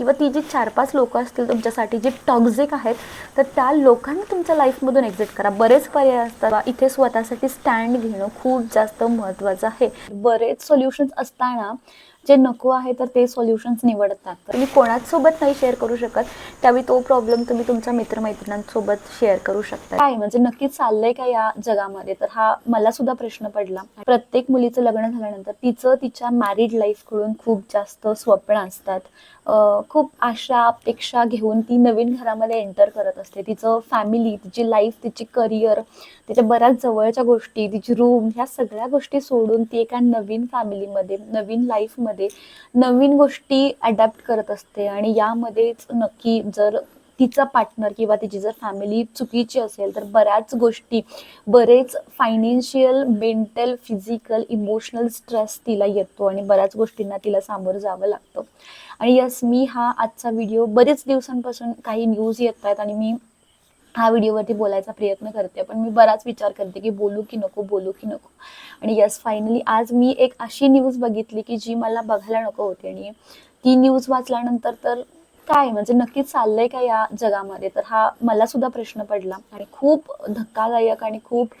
किंवा ती जी चार पाच लोक असतील तुमच्यासाठी जी टॉक्झिक आहेत तर त्या लोकांनी तुमच्या लाईफमधून एक्झिट करा. बरेच पर्याय असतात. इथे स्वतःसाठी स्टँड घेणं खूप जास्त महत्त्वाचं आहे. बरेच सोल्युशन्स असताना जे नको आहे तर ते सोल्युशन्स निवडतात. तुम्ही कोणासोबत नाही शेअर करू शकत त्यावेळी तो प्रॉब्लेम तुम्ही तुमच्या मित्रमैत्रिणांसोबत शेअर करू शकता. काय म्हणजे नक्की चाललंय का या जगामध्ये? तर हा मला सुद्धा प्रश्न पडला. प्रत्येक मुलीचं लग्न झाल्यानंतर तिचं तिच्या मॅरिड लाईफकडून खूप जास्त स्वप्न असतात. खूप आशा अपेक्षा घेऊन ती नवीन घरामध्ये एंटर करत असते. तिचं फॅमिली तिची लाईफ तिची करिअर तिच्या बऱ्याच जवळच्या गोष्टी तिची रूम ह्या सगळ्या गोष्टी सोडून ती एका नवीन फॅमिलीमध्ये नवीन लाईफमध्ये नवीन गोष्टी अडॅप्ट करत असते आणि यामध्येच नक्की जर तिचा पार्टनर किंवा तिची जर फॅमिली चुकीची असेल तर बऱ्याच गोष्टी बरेच financial mental physical emotional stress तिला येतो आणि बऱ्याच गोष्टींना तिला सामोरं जावं लागतं. आणि यस मी हा आजचा व्हिडिओ बरेच दिवसांपासून काही न्यूज येत आहेत आणि मी हा व्हिडिओवरती बोलायचा प्रयत्न करते पण मी बराच विचार करते की बोलू की नको बोलू की नको. आणि यस फायनली आज मी एक अशी न्यूज बघितली की जी मला बघायला नको होती. आणि ती न्यूज वाचल्यानंतर तर काय? म्हणजे नक्की चाललंय का या जगामध्ये? तर हा मला सुद्धा प्रश्न पडला. आणि खूप धक्कादायक आणि खूप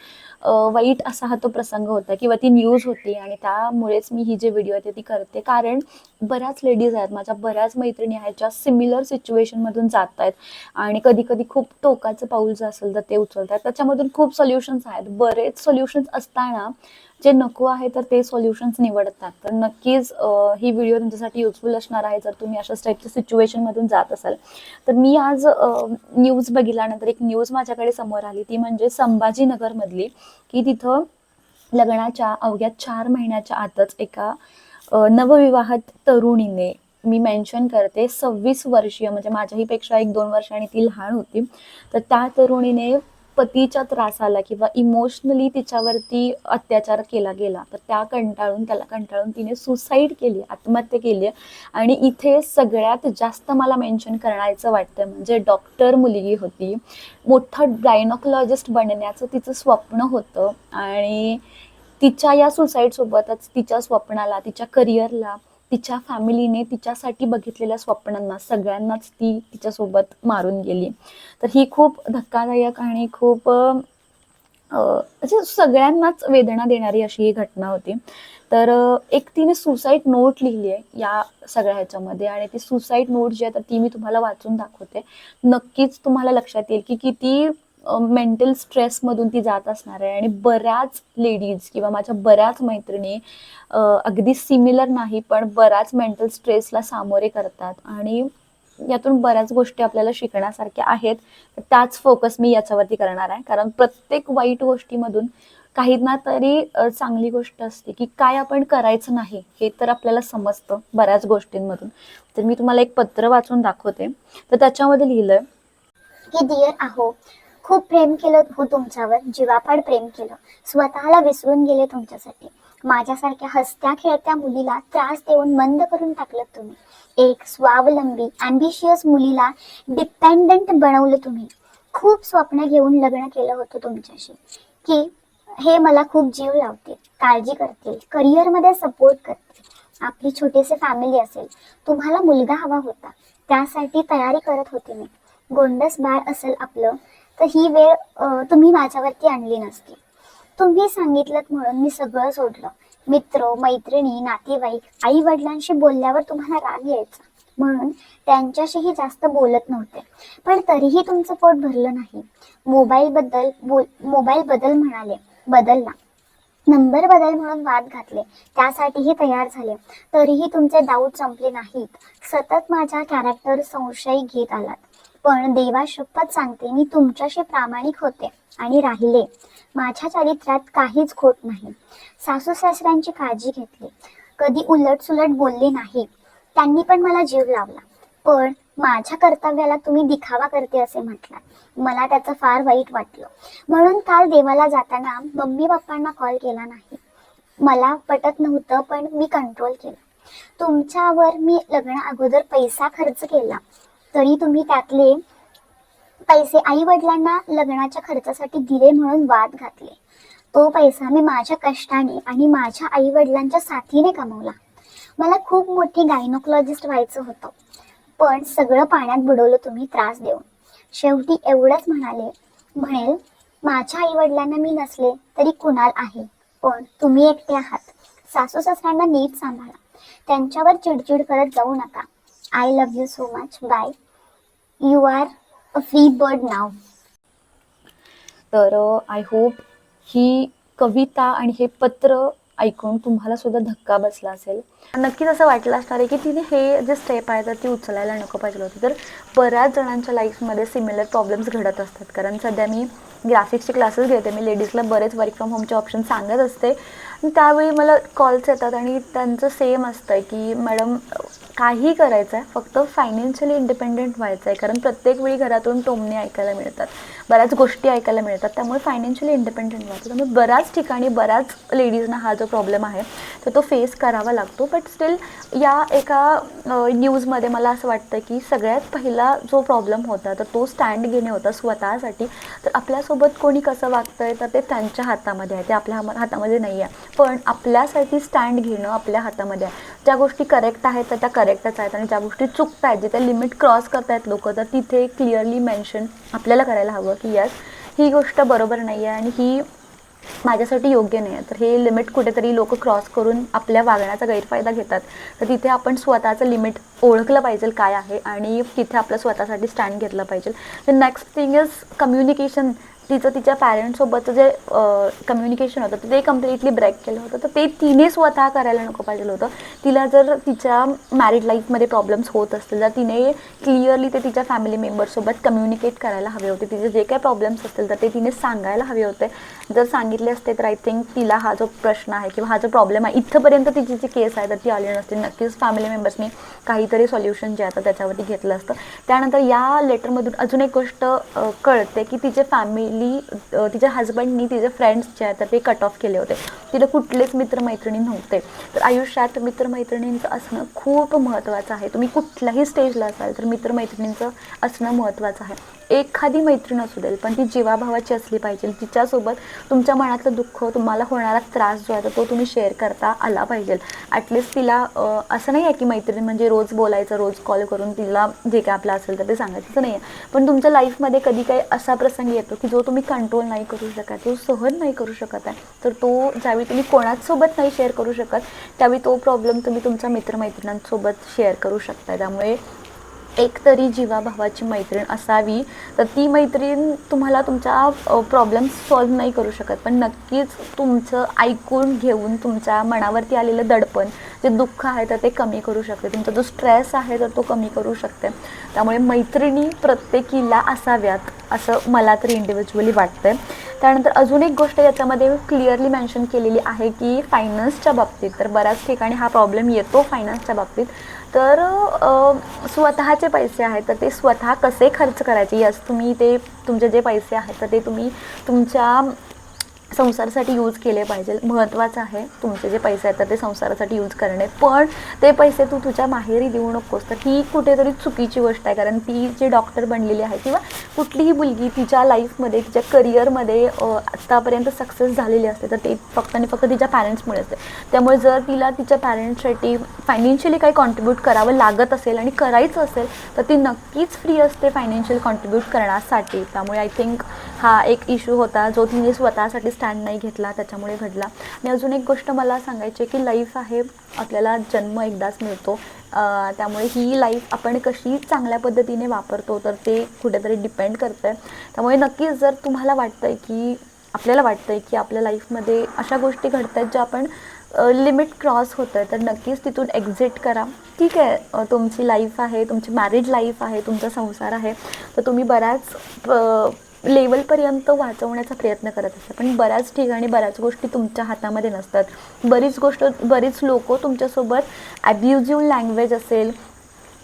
वाईट असा हा तो प्रसंग होता किंवा ती न्यूज होती आणि त्यामुळेच मी ही जे व्हिडिओ आहे ती करते. कारण बऱ्याच लेडीज आहेत माझ्या बऱ्याच मैत्रिणी आहेत ज्या सिमिलर सिच्युएशनमधून जात आहेत आणि कधी कधी खूप टोकाचं पाऊल जर असेल तर ते उचलतात त्याच्यामधून खूप सोल्युशन्स आहेत. बरेच सोल्युशन्स असताना जे नको आहे तर ते सोल्युशन्स निवडतात. तर नक्कीच ही व्हिडिओ तुमच्यासाठी युजफुल असणार आहे जर तुम्ही अशाच टाईपच्या सिच्युएशनमधून जात असाल. तर मी आज न्यूज बघितल्यानंतर एक न्यूज माझ्याकडे समोर आली. ती म्हणजे संभाजीनगरमधली की तिथं लग्नाच्या अवघ्या चार महिन्याच्या आतच एका नवविवाहित तरुणीने मी मेन्शन करते सव्वीस वर्षीय म्हणजे माझ्याही पेक्षा एक दोन वर्षांनी ती लहान होती. तर त्या तरुणीने पतीच्या त्रासाला किंवा इमोशनली तिच्यावरती अत्याचार केला गेला तर त्या कंटाळून त्याला कंटाळून तिने सुसाईड केली आत्महत्या केली आणि इथे सगळ्यात जास्त मला मेन्शन करायचं वाटतं म्हणजे डॉक्टर मुलगी होती. मोठं गायनॉकोलॉजिस्ट बनण्याचं तिचं स्वप्न होतं. आणि तिच्या या सुसाईडसोबतच तिच्या स्वप्नाला तिच्या करिअरला तिच्या फॅमिलीने तिच्यासाठी बघितलेल्या स्वप्नांना सगळ्यांनाच ती तिच्यासोबत मारून गेली. तर ही खूप धक्कादायक आणि खूप म्हणजे सगळ्यांनाच वेदना देणारी अशी ही घटना होती. तर एक तिने सुसाईड नोट लिहिली आहे या सगळ्या ह्याच्यामध्ये आणि ती सुसाईड नोट जी आहे तर ती मी तुम्हाला वाचून दाखवते. नक्कीच तुम्हाला लक्षात येईल की किती मेंटल स्ट्रेसमधून ती जात असणार आहे. आणि बऱ्याच लेडीज किंवा माझ्या बऱ्याच मैत्रिणी अगदी सिमिलर नाही पण बऱ्याच मेंटल स्ट्रेसला सामोरे करतात. आणि यातून बऱ्याच गोष्टी आपल्याला शिकण्यासारख्या आहेत. त्याच फोकस मी याच्यावरती करणार आहे. कारण प्रत्येक वाईट गोष्टीमधून काही ना तरी चांगली गोष्ट असते की काय आपण करायचं नाही हे तर आपल्याला समजतं बऱ्याच गोष्टींमधून. तर मी तुम्हाला एक पत्र वाचून दाखवते. तर त्याच्यामध्ये लिहिलंय की डिअर आहो खूप प्रेम केलं हो तुमच्यावर जीवापाड प्रेम केलं. स्वतःला विसरून गेले तुमच्यासाठी. माझ्यासारख्या हसत्या खेळत्या मुलीला त्रास देऊन मंद करून टाकलं तुम्ही. एक स्वावलंबी अँबिशियस मुलीला डिपेंडंट बनवलं तुम्ही. खूप स्वप्न घेऊन लग्न केलं होतं तुमच्याशी. की हे मला खूप जीव लावतील काळजी करतील करिअरमध्ये सपोर्ट करतील. आपली छोटीशी फॅमिली असेल. तुम्हाला मुलगा हवा होता. त्यासाठी तयारी करत होते मी. गोंडस बाळ असेल आपलं तर ही वेळ तुम्ही माझ्यावरती आणली नसती. तुम्ही सांगितलं म्हणून मी सगळं सोडलं. मित्र मैत्रिणी नातेवाईक आई वडिलांशी बोलल्यावर तुम्हाला राग यायचा. म्हणून त्यांच्याशीही जास्त बोलत नव्हते. पण तरीही तुमचं पोट भरलं नाही. मोबाईल बद्दल बोल मोबाईल बदल म्हणाले. बदलला. नंबर बदल म्हणून वाद घातले. त्यासाठीही तयार झाले. तरीही तुमचे डाऊट संपले नाहीत. सतत माझ्या कॅरेक्टर संशय घेत आलात. पण देवा शपथ सांगते मी तुमच्याशी प्रामाणिक होते आणि राहिले. माझ्या चरित्रात काहीच खोट नाही. सासू सासऱ्यांची काळजी घेतली. कधी उलट सुलट बोलले नाही. त्यांनी पण मला जीव लावला. पण माझ्या कर्तव्याला तुम्ही दिखावा करते असे म्हटला. मला त्याचं फार वाईट वाटलं. म्हणून काल देवाला जाताना मम्मी पप्पांना कॉल केला नाही. मला पटत नव्हतं पण मी कंट्रोल केलं. तुमच्यावर मी लग्न अगोदर पैसा खर्च केला. तरी तुम्ही त्यातले पैसे आई वडिलांना लग्नाच्या खर्चासाठी दिले म्हणून वाद घातले. तो पैसा मी माझ्या कष्टाने आणि माझ्या आई वडिलांच्या साथीने कमवला. मला खूप मोठी गायनोकॉलॉजिस्ट व्हायचं होतं. पण सगळं पाण्यात बुडवलं तुम्ही त्रास देऊन. शेवटी एवढंच म्हणाले म्हणेल माझ्या आई वडिलांना मी नसले तरी कुणाल आहे? पण तुम्ही एकटे आहात. सासू सासऱ्यांना नीट सांभाळा. त्यांच्यावर चिडचिड करत जाऊ नका. I love you so much bye you are a free bird नाव तर uh, आय होप ही कविता आणि हे पत्र ऐकून तुम्हाला सुद्धा धक्का बसला असेल. नक्कीच असं वाटलं असणार आहे की तिने हे जे स्टेप आहे तर ती उचलायला नको पाहिजे होती. तर बऱ्याच जणांच्या लाईफमध्ये सिमिलर प्रॉब्लेम्स घडत असतात. कारण सध्या मी ग्राफिक्सचे क्लासेस घेते. मी लेडीजला बरेच वर्क फ्रॉम होमचे ऑप्शन सांगत असते. त्यावेळी मला कॉल्स येतात आणि त्यांचं सेम असतं की मॅडम काही करायचं आहे फक्त फायनान्शियली इंडिपेंडेंट व्हायचं आहे. कारण प्रत्येक वेळी घरातून टोमणे ऐकायला मिळतात बऱ्याच गोष्टी ऐकायला मिळतात. त्यामुळे फायनान्शियली इंडिपेंडेंट व्हायचं. त्यामुळे बऱ्याच ठिकाणी बऱ्याच लेडीजना हा जो प्रॉब्लेम आहे तर तो फेस करावा लागतो. बट स्टील या एका न्यूजमध्ये मला असं वाटतं की सगळ्यात पहिला जो प्रॉब्लेम होता तर तो स्टँड घेणे होता स्वतःसाठी. तर आपल्यासोबत कोणी कसं वागतं आहे तर ते त्यांच्या हातामध्ये आहे. ते आपल्या हातामध्ये नाही आहे पण आपल्यासाठी स्टँड घेणं आपल्या हातामध्ये आहे. ज्या गोष्टी करेक्ट आहेत तर त्या करेक्टच आहेत आणि ज्या गोष्टी चुकत आहेत जिथे लिमिट क्रॉस करतायत लोक तर तिथे क्लिअरली मेन्शन आपल्याला करायला हवं की यस ही गोष्ट बरोबर नाही आहे आणि ही माझ्यासाठी योग्य नाही आहे तर हे लिमिट कुठेतरी लोक क्रॉस करून आपल्या वागण्याचा गैरफायदा घेतात. तर तिथे आपण स्वतःचं लिमिट ओळखलं पाहिजे काय आहे आणि तिथे आपलं स्वतःसाठी स्टँड घेतलं पाहिजे. तर नेक्स्ट थिंग इज कम्युनिकेशन तिचं तिच्या पॅरेंट्ससोबतचं जे कम्युनिकेशन होतं ते कम्प्लिटली ब्रेक केलं होतं. तर ते तिने स्वतः करायला नको पाहिजे होतं. तिला जर तिच्या मॅरिड लाईफमध्ये प्रॉब्लेम्स होत असतील तर तिने क्लिअरली ते तिच्या फॅमिली मेंबर्ससोबत कम्युनिकेट करायला हवे होते तिचे जे काही प्रॉब्लेम्स असतील तर ते तिने सांगायला हवे होते. जर सांगितले असते तर आय थिंक तिला हा जो प्रश्न आहे किंवा हा जो प्रॉब्लेम आहे इथंपर्यंत तिची जी केस आहे तर ती आली नसती. नक्कीच फॅमिली मेंबर्सनी काहीतरी सॉल्युशन जे आता त्याच्यावरती घेतलं असतं. त्यानंतर या लेटरमधून अजून एक गोष्ट कळते की तिचे फॅमिली तिच्या हजबंडनी तिचे फ्रेंड्स जे आहेत ते कट ऑफ केले होते. तिला कुठलेच मित्रमैत्रिणी नव्हते. तर आयुष्यात मित्रमैत्रिणींचं असणं खूप महत्त्वाचं आहे. तुम्ही कुठल्याही स्टेजला असाल तर मित्रमैत्रिणींचं असणं महत्त्वाचं आहे. एखादी मैत्रीण असू देईल पण ती जीवाभावाची असली पाहिजे. तिच्यासोबत तुमच्या मनातलं दुःख तुम्हाला होणारा त्रास जो आहे तो तुम्ही शेअर करता आला पाहिजे. ॲटलिस्ट तिला असं नाही आहे की मैत्रीण म्हणजे रोज बोलायचं रोज कॉल करून तिला जे काय आपलं असेल तर ते सांगायचं. नाही आहे. पण तुमच्या लाईफमध्ये कधी काही असा प्रसंग येतो की जो तुम्ही कंट्रोल नाही करू शकत तो सहन नाही करू शकत आहे तर तो ज्यावेळी तुम्ही कोणाचसोबत नाही शेअर करू शकत. त्यावेळी तो प्रॉब्लेम तुम्ही तुमच्या मित्रमैत्रिणींसोबत शेअर करू शकता त्यामुळे एक तरी जीवाभावाची मैत्रीण असावी तर ती मैत्रीण तुम्हाला तुमच्या प्रॉब्लेम्स सॉल्व्ह नाही करू शकत. पण नक्कीच तुमचं ऐकून घेऊन तुमच्या मनावरती आलेलं दडपण जे दुःख आहे तर ते कमी करू शकते. तुमचा जो स्ट्रेस आहे तर तो कमी करू शकते. त्यामुळे मैत्रिणी प्रत्येकीला असाव्यात असं मला तरी इंडिव्हिज्युअली वाटतंय. त्यानंतर अजून एक गोष्ट याच्यामध्ये क्लिअरली मेन्शन केलेली आहे की फायनान्सच्या बाबतीत तर बऱ्याच ठिकाणी हा प्रॉब्लेम येतो फायनान्सच्या बाबतीत. तर स्वतःचे पैसे आहेत तर ते स्वतः कसे खर्च करायचे? यस तुम्ही ते तुमचे जे पैसे आहेत तर ते तुम्ही तुमच्या संसारासाठी यूज केले पाहिजे. महत्त्वाचं आहे तुमचे जे पैसे आहेत तर ते संसारासाठी यूज करणे. पण ते पैसे तू तुझ्या माहेरी देऊ नकोस तर ही कुठेतरी चुकीची गोष्ट आहे. कारण ती जी डॉक्टर बनलेली आहे किंवा कुठलीही मुलगी तिच्या लाईफमध्ये तिच्या करिअरमध्ये आत्तापर्यंत सक्सेस झालेली असते तर ते फक्त आणि फक्त तिच्या पॅरेंट्समुळे असते त्यामुळे जर तिला तिच्या पॅरेंट्ससाठी फायनान्शियली काही कॉन्ट्रीब्यूट करावं लागत असेल आणि करायचं असेल तर ती नक्कीच फ्री असते फायनान्शियल कॉन्ट्रीब्यूट करण्यासाठी. त्यामुळे आय थिंक हा एक इश्यू होता जो तिने स्वतःसाठी स्टँड नाही घेतला त्याच्यामुळे घडला. आणि अजून एक गोष्ट मला सांगायची आहे की लाईफ आहे आपल्याला जन्म एकदाच मिळतो. त्यामुळे ही लाईफ आपण कशी चांगल्या पद्धतीने वापरतो तर ते कुठेतरी डिपेंड करतं आहे त्यामुळे नक्कीच जर तुम्हाला वाटतं आहे की आपल्याला वाटतं आहे की आपल्या लाईफमध्ये अशा गोष्टी घडत आहेत ज्या आपण लिमिट क्रॉस होतं आहे तर नक्कीच तिथून एक्झिट करा. ठीक आहे तुमची लाईफ आहे तुमची मॅरिड लाईफ आहे तुमचा संसार आहे. तर तुम्ही बऱ्याच लेवलपर्यंत वाचवण्याचा प्रयत्न करत असतात. पण बऱ्याच ठिकाणी बऱ्याच गोष्टी तुमच्या हातामध्ये नसतात. बरीच गोष्ट बरीच लोक तुमच्यासोबत ॲब्युझिव्ह लँग्वेज असेल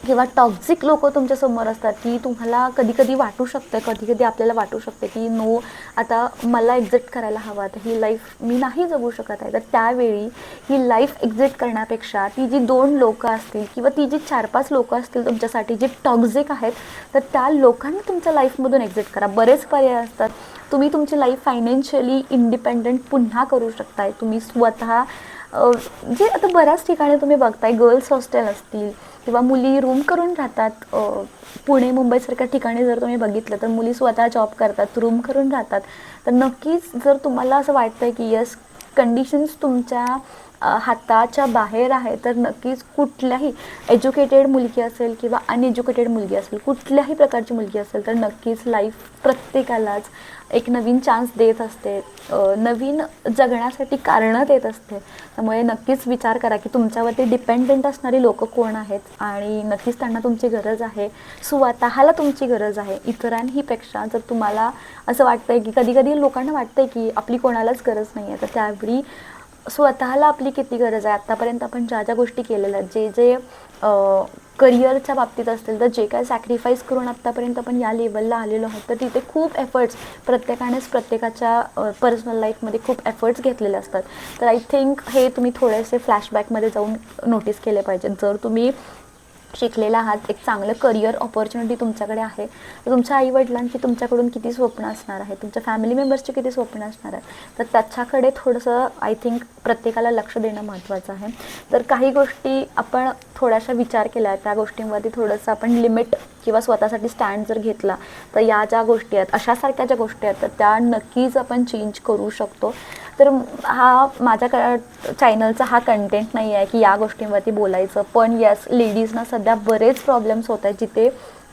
किंवा टॉक्झिक लोक तुमच्यासमोर असतात की तुम्हाला कधी कधी वाटू शकतं कधी कधी आपल्याला वाटू शकते की नो आता मला एक्झिट करायला हवं आता ही लाईफ मी नाही जगू शकत आहे. तर त्यावेळी ही लाईफ एक्झिट करण्यापेक्षा ती जी दोन लोकं असतील किंवा ती जी चार पाच लोकं असतील तुमच्यासाठी जे टॉक्झिक आहेत तर त्या लोकांनी तुमच्या लाईफमधून एक्झिट करा. बरेच पर्याय असतात. तुम्ही तुमची लाईफ फायनान्शियली इंडिपेंडंट पुन्हा करू शकताय. तुम्ही स्वतः जे आता बऱ्याच ठिकाणी तुम्ही बघताय गर्ल्स हॉस्टेल असतील किंवा मुली रूम करून राहतात पुणे मुंबईसारख्या ठिकाणी जर तुम्ही बघितलं तर मुली स्वतः जॉब करतात रूम करून राहतात. तर नक्कीच जर तुम्हाला असं वाटतंय की यस कंडिशन्स तुमच्या हाताच्या बाहेर आहे तर नक्कीच कुठल्याही एज्युकेटेड मुलगी असेल किंवा अनएज्युकेटेड मुलगी असेल कुठल्याही प्रकारची मुलगी असेल तर नक्कीच लाईफ प्रत्येकालाच एक नवीन चान्स देत असते. नवीन जगण्यासाठी कारणं देत असते. त्यामुळे नक्कीच विचार करा की तुमच्यावरती डिपेंडेंट असणारी लोक कोण आहेत? आणि नक्कीच त्यांना तुमची गरज आहे. स्वतःला तुमची गरज आहे. इतरांहीपेक्षा जर तुम्हाला असं वाटतंय की कधी कधी लोकांना वाटतंय की आपली कोणालाच गरज नाही आहे तर त्यावेळी स्वतःला आपली किती गरज आहे? आत्तापर्यंत आपण ज्या ज्या गोष्टी केलेल्या आहेत जे जे करिअरच्या बाबतीत असतील तर जे काय सॅक्रिफाईस करून आत्तापर्यंत आपण या लेवलला आलेलो आहोत तर तिथे खूप एफर्ट्स प्रत्येकानेच प्रत्येकाच्या पर्सनल लाईफमध्ये खूप एफर्ट्स घेतलेले असतात. तर आय थिंक हे तुम्ही थोडेसे फ्लॅशबॅकमध्ये जाऊन नोटीस केले पाहिजेत. जर तुम्ही शिकलेला आहात एक चांगलं करिअर ऑपॉर्च्युनिटी तुमच्याकडे आहे. तर तुमच्या आईवडिलांची तुमच्याकडून किती स्वप्न असणार आहे तुमच्या फॅमिली मेंबर्सची किती स्वप्न असणार आहे तर त्याच्याकडे थोडंसं आय थिंक प्रत्येकाला लक्ष देणं महत्त्वाचं आहे. तर काही गोष्टी आपण थोड्याशा विचार केल्या त्या गोष्टींवरती थोडंसं आपण लिमिट किंवा स्वतःसाठी स्टँड जर घेतला तर या ज्या गोष्टी आहेत अशासारख्या ज्या गोष्टी आहेत तर त्या नक्कीच आपण चेंज करू शकतो. तर हा माझ्या चॅनलचा हा कंटेंट नाही आहे की या गोष्टींवरती बोलायचं. पण यस लेडीजना सध्या बरेच प्रॉब्लेम्स होत आहेत जिथे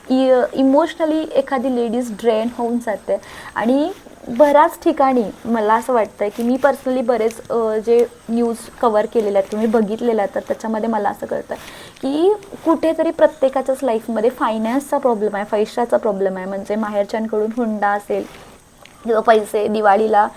इ इमोशनली एखादी लेडीज ड्रेन होऊन जाते. आणि बऱ्याच ठिकाणी मला असं वाटतं की मी पर्सनली बरेच जे न्यूज कवर केलेले आहेत तुम्ही बघितलेलं आहेत तर त्याच्यामध्ये मला असं कळतं की कुठेतरी प्रत्येकाच्याच लाईफमध्ये फायनान्सचा प्रॉब्लेम आहे पैशाचा प्रॉब्लेम आहे. म्हणजे माहेरच्यांकडून हुंडा असेल किंवा पैसे दिवाळीला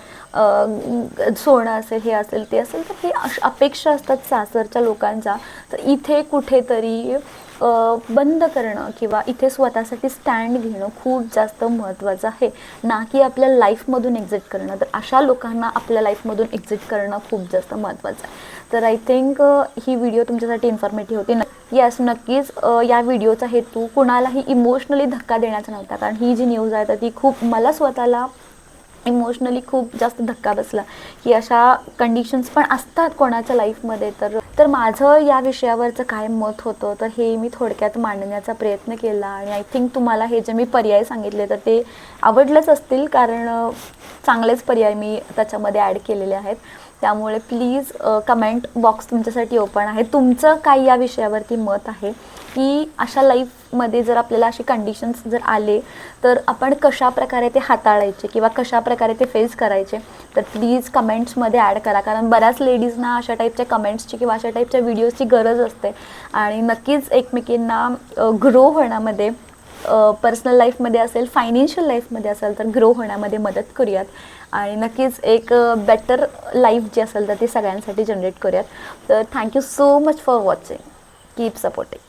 सोनं असेल हे असेल ते असेल तर हे अश अपेक्षा असतात सासरच्या लोकांच्या. तर इथे कुठेतरी बंद करणं किंवा इथे स्वतःसाठी स्टँड घेणं खूप जास्त महत्त्वाचं आहे. ना की आपल्या लाईफमधून एक्झिट करणं. तर अशा लोकांना आपल्या लाईफमधून एक्झिट करणं खूप जास्त महत्त्वाचं आहे. तर आय थिंक ही व्हिडिओ तुमच्यासाठी इन्फॉर्मेटिव्ह होती. येस नक्कीच या व्हिडिओचा हेतू कुणालाही इमोशनली धक्का देण्याचा नव्हता. कारण ही जी न्यूज आहे तर ती खूप मला स्वतःला इमोशनली खूप जास्त धक्का बसला की अशा कंडिशन्स पण असतात कोणाच्या लाईफमध्ये तर तर माझं या विषयावरचं काय मत होतं तर हे मी थोडक्यात मांडण्याचा प्रयत्न केला. आणि आय थिंक तुम्हाला हे जे मी पर्याय सांगितले तर ते आवडलेच असतील कारण चांगलेच पर्याय मी त्याच्यामध्ये ॲड केलेले आहेत. त्यामुळे प्लीज कमेंट बॉक्स तुमच्यासाठी ओपन आहे. तुमचं काय या विषयावरती मत आहे? की अशा लाईफमध्ये जर आपल्याला असे कंडिशन्स जर आले तर आपण कशा प्रकारे ते हाताळायचे किंवा कशा प्रकारे ते फेस करायचे? तर प्लीज कमेंट्समध्ये ॲड करा. कारण बऱ्याच लेडीजना अशा टाईपच्या कमेंट्सची किंवा अशा टाईपच्या व्हिडिओजची गरज असते. आणि नक्कीच एकमेकींना ग्रो होण्यामध्ये पर्सनल लाईफमध्ये असेल फायनान्शियल लाईफमध्ये असेल तर ग्रो होण्यामध्ये मदत करूयात. आणि नक्कीच एक बेटर लाईफ जी असेल तर ती सगळ्यांसाठी जनरेट करूयात. तर thank you so much for watching keep supporting